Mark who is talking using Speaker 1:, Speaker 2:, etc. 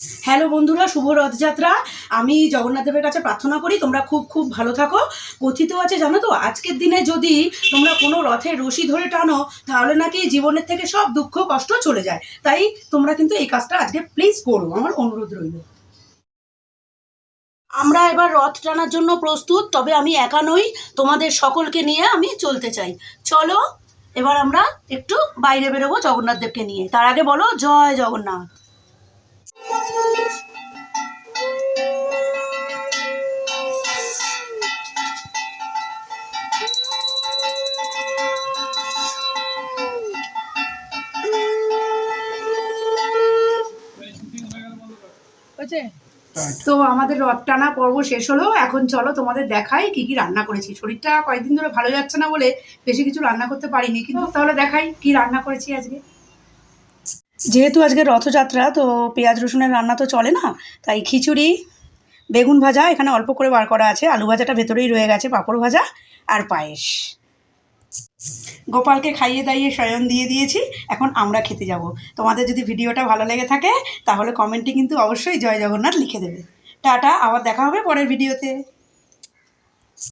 Speaker 1: Hello বন্ধুরা, শুভ রথযাত্রা। আমি জগন্নাথ দেবের কাছে প্রার্থনা করি, তোমরা খুব খুব ভালো থাকো। কথিত আছে, জানো তো, আজকের দিনে যদি তোমরা কোনো রথের রশি ধরে টানো, তাহলে নাকি জীবনের থেকে সব দুঃখ, কষ্ট চলে যায়। তাই তোমরা কিন্তু এই কাজটা আজকে প্লিজ করো, আমার অনুরোধ রইল। আমরা এবার রথ টানার জন্য প্রস্তুত, তবে আমি একা নই, তোমাদের সকলকে নিয়ে আমি চলতে চাই। চলো, এবার আমরা একটু বাইরে বেরোবো জগন্নাথ দেবকে নিয়ে। তার আগে বলো, জয় জগন্নাথ। হয়েছে তো আমাদের রথ টানা পর্ব শেষ হলো। এখন চলো তোমাদের দেখাই কি কি রান্না করেছি। শরীরটা কয়েকদিন ধরে ভালো যাচ্ছে না বলে বেশি কিছু রান্না করতে পারিনি। কিন্তু তাহলে দেখাই কি রান্না করেছি আজকে। যেহেতু আজকে রথযাত্রা তো পেঁয়াজ রসুনের রান্না তো চলে না তাই খিচুড়ি বেগুন ভাজা এখানে অল্প করে বার করা আছে। আলু ভাজাটা ভেতরেই রয়ে গেছে পাঁপড় ভাজা আর পায়েস। গোপালকে খাইয়ে দাইয়ে শয়ন দিয়ে দিয়েছি, এখন আমরা খেতে যাব। তোমাদের যদি ভিডিওটা ভালো লেগে থাকে, তাহলে কমেন্টে কিন্তু অবশ্যই জয় জগন্নাথ লিখে দেবে। টাটা, আবার দেখা হবে পরের ভিডিওতে।